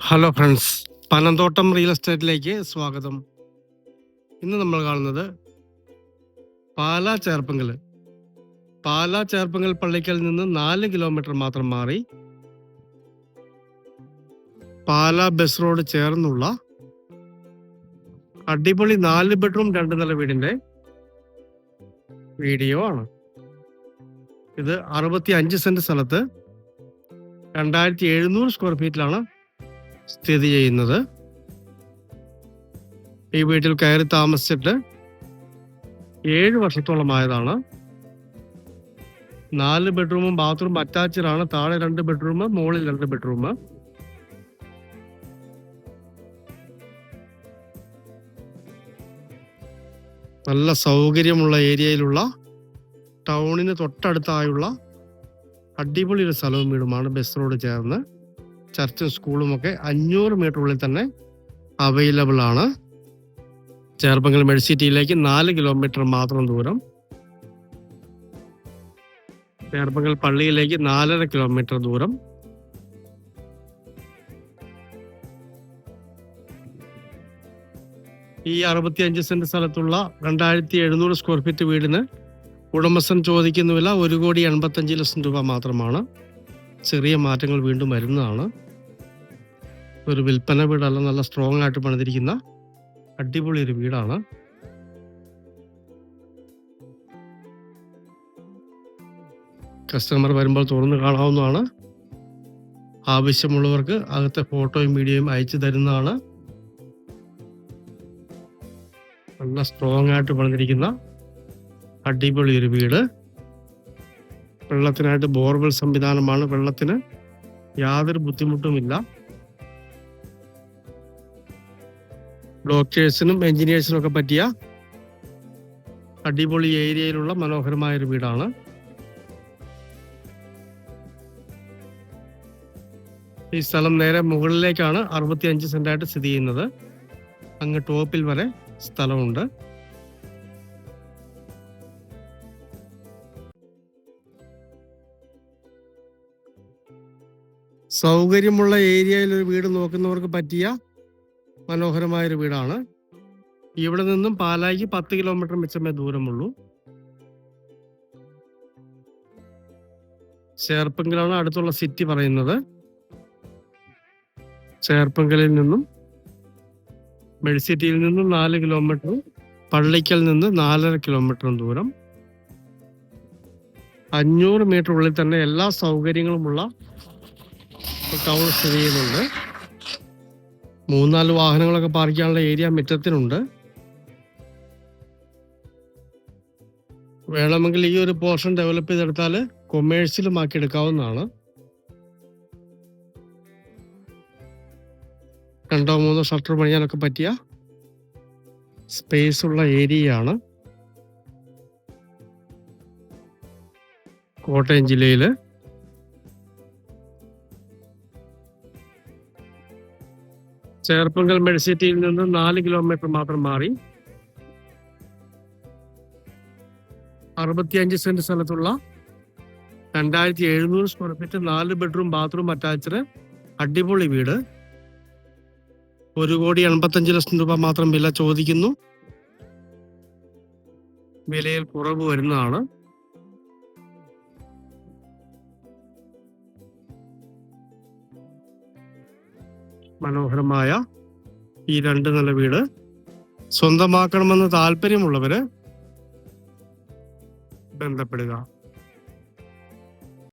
Hello friends Panamthottam real എസ്റ്റേറ്റിലേക്ക് സ്വാഗതം. ഇന്ന് നമ്മൾ കാണുന്നത് പാലാ ചേർപ്പങ്കൽ പാലാ ചേർപ്പങ്കൽ പള്ളിക്കൽ നിന്ന് നാല് കിലോമീറ്റർ മാത്രം മാറി പാലാ ബസ് റോഡ് ചേർന്നുള്ള അടിപൊളി നാല് ബെഡ്റൂം രണ്ട് നില വീടിന്റെ വീഡിയോ ആണ്. ഇത് അറുപത്തി അഞ്ച് സെന്റ് സ്ഥലത്ത് രണ്ടായിരത്തി എഴുന്നൂറ് സ്ക്വയർ ഫീറ്റിലാണ് സ്ഥിതി ചെയ്യുന്നത്. ഈ വീട്ടിൽ കയറി താമസിച്ചിട്ട് ഏഴ് വർഷത്തോളമായതാണ് നാല് ബെഡ്റൂമും ബാത്റൂം അറ്റാച്ച്ഡ് ആണ് താഴെ രണ്ട് ബെഡ്റൂം മുകളിൽ രണ്ട് ബെഡ്റൂം നല്ല സൗകര്യമുള്ള ഏരിയയിലുള്ള ടൗണിന് തൊട്ടടുത്തായുള്ള അടിപൊളി ഒരു സ്ഥലവും വീടുമാണ് ബസ് റോഡ് ചേർന്ന്. ചർച്ചും സ്കൂളും ഒക്കെ അഞ്ഞൂറ് മീറ്റർ ഉള്ളിൽ തന്നെ അവൈലബിൾ ആണ്. ചേർപ്പങ്കൽ മെഡിസിറ്റിയിലേക്ക് നാല് കിലോമീറ്റർ മാത്രം ദൂരം. ചേർപ്പങ്കൽ പള്ളിയിലേക്ക് നാലര കിലോമീറ്റർ ദൂരം. ഈ അറുപത്തി അഞ്ച് സെന്റ് സ്ഥലത്തുള്ള രണ്ടായിരത്തി എഴുന്നൂറ് സ്ക്വയർ ഫീറ്റ് വീടിന് ഉടമസ്ഥൻ ചോദിക്കുന്ന വില ഒരു കോടി എൺപത്തഞ്ച് ലക്ഷം രൂപ മാത്രമാണ്. ചെറിയ മാറ്റങ്ങൾ വീണ്ടും വരുന്നതാണ്. ഒരു വിൽപ്പന വീടല്ല നല്ല സ്ട്രോങ് ആയിട്ട് പണിതിരിക്കുന്ന അടിപൊളി ഒരു വീടാണ്. കസ്റ്റമർ വരുമ്പോൾ തുറന്ന് കാണാവുന്നതാണ്. ആവശ്യമുള്ളവർക്ക് അകത്തെ ഫോട്ടോയും വീഡിയോയും അയച്ചു തരുന്നതാണ്. നല്ല സ്ട്രോങ് ആയിട്ട് പണിതിരിക്കുന്ന അടിപൊളി ഒരു വീട്. വെള്ളത്തിനായിട്ട് ബോർവെൽ സംവിധാനമാണ്. വെള്ളത്തിന് യാതൊരു ബുദ്ധിമുട്ടുമില്ല. ഡോക്ടേഴ്സിനും എഞ്ചിനീയേഴ്സിനും ഒക്കെ പറ്റിയ അടിപൊളി ഏരിയയിലുള്ള മനോഹരമായ ഒരു വീടാണ്. ഈ സ്ഥലം നേരെ മുകളിലേക്കാണ് അറുപത്തി അഞ്ച് സെന്റായിട്ട് സ്ഥിതി ചെയ്യുന്നത്. അങ്ങ് ടോപ്പിൽ വരെ സ്ഥലമുണ്ട്. സൗകര്യമുള്ള ഏരിയയിൽ ഒരു വീട് നോക്കുന്നവർക്ക് പറ്റിയ മനോഹരമായ ഒരു വീടാണ്. ഇവിടെ നിന്നും പാലായിക്ക് പത്ത് കിലോമീറ്റർ മിച്ചമേ ദൂരമുള്ളൂ. ചേർപ്പങ്കലാണ് അടുത്തുള്ള സിറ്റി പറയുന്നത്. ചേർപ്പങ്കലിൽ നിന്നും മെഴ്സിറ്റിയിൽ നിന്നും നാല് കിലോമീറ്ററും പള്ളിക്കൽ നിന്ന് നാലര കിലോമീറ്ററും ദൂരം. അഞ്ഞൂറ് മീറ്റർ ഉള്ളിൽ തന്നെ എല്ലാ സൗകര്യങ്ങളുമുള്ള ടൗൺ സ്ഥിതി ചെയ്യുന്നുണ്ട്. മൂന്നാൽ വാഹനങ്ങളൊക്കെ പാർക്ക് ചെയ്യാനുള്ള ഏരിയ മുറ്റത്തിനുണ്ട്. വേണമെങ്കിൽ ഈ ഒരു പോർഷൻ ഡെവലപ്പ് ചെയ്തെടുത്താൽ കൊമേഴ്സ്യലും ആക്കി എടുക്കാവുന്നതാണ്. രണ്ടോ മൂന്നോ ഷട്ടർ പണിയാനൊക്കെ പറ്റിയ സ്പേസ് ഉള്ള ഏരിയയാണ് കോട്ടയം ജില്ലയിൽ. ചേർപ്പങ്കൽ മെഴ്സിറ്റിയിൽ നിന്ന് നാല് കിലോമീറ്റർ മാത്രം മാറി. അറുപത്തിയഞ്ച് സെന്റ് സ്ഥലത്തുള്ള രണ്ടായിരത്തി എഴുന്നൂറ് സ്ക്വയർ ഫീറ്റ് നാല് ബെഡ്റൂം ബാത്റൂം അറ്റാച്ച്ഡ് അടിപൊളി വീട്. ഒരു കോടി എൺപത്തഞ്ച് ലക്ഷം രൂപ മാത്രം വില ചോദിക്കുന്നു. വിലയിൽ കുറവ് വരുന്നതാണ്. മനോഹരമായ ഈ രണ്ട് നില വീട് സ്വന്തമാക്കണമെന്ന് താല്പര്യമുള്ളവര് ബന്ധപ്പെടുക.